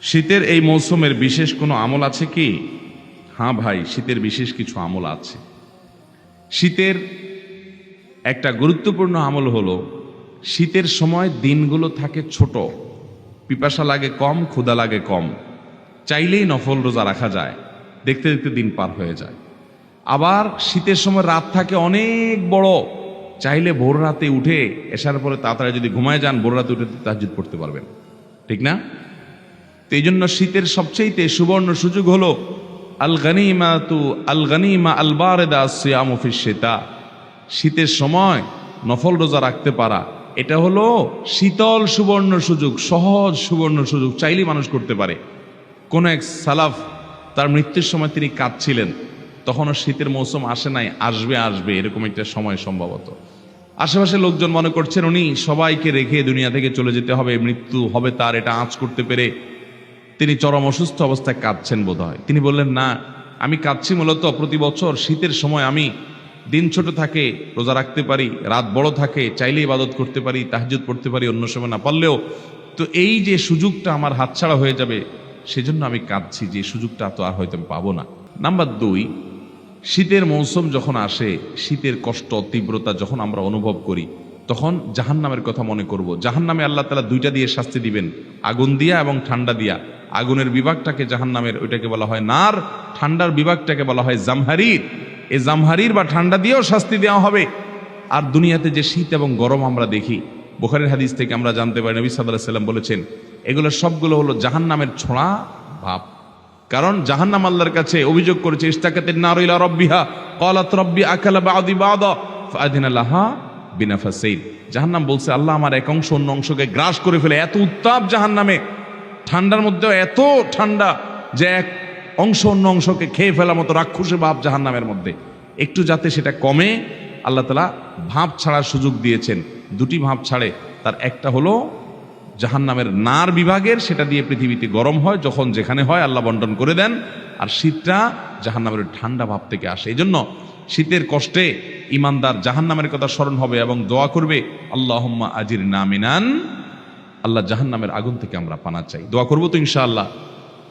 শীতের এই মৌসুমের বিশেষ কোনো আমল আছে কি? হ্যাঁ ভাই, শীতের বিশেষ কিছু আমল আছে। শীতের একটা গুরুত্বপূর্ণ আমল হলো, শীতের সময় দিনগুলো থাকে ছোট। পিপাসা লাগে কম ক্ষুদা লাগে কম। চাইলেই নফল রোজা রাখা যায়। দেখতে দেখতে দিন পার হয়ে যায়। আবার শীতের সময় রাত থাকে অনেক বড়। চাইলে ভোর রাতে উঠে এসার পরে তাড়াতাড়ি যদি ঘুমায় যান, ভোর রাতে উঠে তাহাজুদ পড়তে পারবেন। ঠিক না? তো এই জন্য শীতের সবচেয়ে সুবর্ণ সুযোগ হলো আল গানিমা তু আল গানিমা আল বারেদা সিয়ামফিস শীতের সময় নফল রোজা রাখতে পারা, এটা হলো শীতল সুবর্ণ সুযোগ, সহজ সুবর্ণ সুযোগ চাইলেই মানুষ করতে পারে। কোন এক সালাফ তার মৃত্যুর সময় তিনি কাঁদছিলেন, তখনও শীতের মৌসুম আসে নাই, আসবে আসবে, এরকম একটা সময় সম্ভবত। আশেপাশে লোকজন মনে করছেন, উনি সবাইকে রেখে দুনিয়া থেকে চলে যেতে হবে, মৃত্যু হবে তার, এটা আঁচ করতে পেরে তিনি চরম অসুস্থ অবস্থায় কাঁদছেন বোধ হয় তিনি বললেন, না, আমি কাঁদছি মূলত প্রতি বছর শীতের সময় আমি দিন ছোট থাকে, রোজা রাখতে পারি, রাত বড় থাকে চাইলে ইবাদত করতে পারি তাহাজুদ পড়তে পারি, অন্য সময় না পারলেও তো এই যে সুযোগটা আমার হাতছাড়া হয়ে যাবে, সেজন্য আমি কাঁদছি, যে সুযোগটা তো আর হয়তো আমি পাবো না। নাম্বার দুই, শীতের মৌসুম যখন আসে, শীতের কষ্ট, তীব্রতা যখন আমরা অনুভব করি তখন জাহান্নামের কথা মনে করব। জাহান্নামে আল্লাহ তালা দুইটা দিয়ে শাস্তি দিবেন। আগুন দিয়া এবং ঠান্ডা দিয়া। আগুনের বিভাগটাকে জাহান্নামের ওইটাকে বলা হয় নার, ঠান্ডার বিভাগটাকে বলা হয় জামহারির। এই জামহারির বা ঠান্ডা দিয়েও শাস্তি দেওয়া হবে। আর দুনিয়াতে যে শীত এবং গরম আমরা দেখি, বোখারের হাদিস থেকে আমরা জানতে পারি, নবী সাল্লাহ সাল্লাম বলেছেন, এগুলো সবগুলো হলো জাহান্নামের ছোঁড়া ভাব। কারণ জাহান্নাম আল্লাহর কাছে অভিযোগ করেছে ইস্তাকাতের রব্বিহা কলাত রব্বি আকালা বা বাদি বাদ ফাদিনা লাহা বিনাফাসেইদ জাহান্নাম বলছে, আল্লাহ আমার এক অংশ অন্য অংশকে গ্রাস করে ফেলে। এত উত্তাপ জাহান্নামে। ঠান্ডার মধ্যেও এত ঠান্ডা যে এক অংশ অন্য অংশকে খেয়ে ফেলার মতো রাক্ষসে ভাব জাহান্নামের মধ্যে। একটু যাতে সেটা কমে, আল্লাহ তালা ভাব ছাড়ার সুযোগ দিয়েছেন। দুটি ভাব ছাড়ে। তার একটা হলো, জাহান্নামের নার বিভাগের, সেটা দিয়ে পৃথিবীতে গরম হয়, যখন যেখানে হয়, আল্লাহ বন্টন করে দেন। আর শীতটা জাহান্নামের ঠান্ডা ভাব থেকে আসে। এই জন্য শীতের কষ্টে ইমানদার জাহান্নামের কথা স্মরণ হবে এবং দোয়া করবে, আল্লাহম্মা আজির নামিনান আল্লাহ জাহান্নামের আগুন থেকে আমরা পানা চাই। দোয়া করব তো ইনশাআল্লাহ।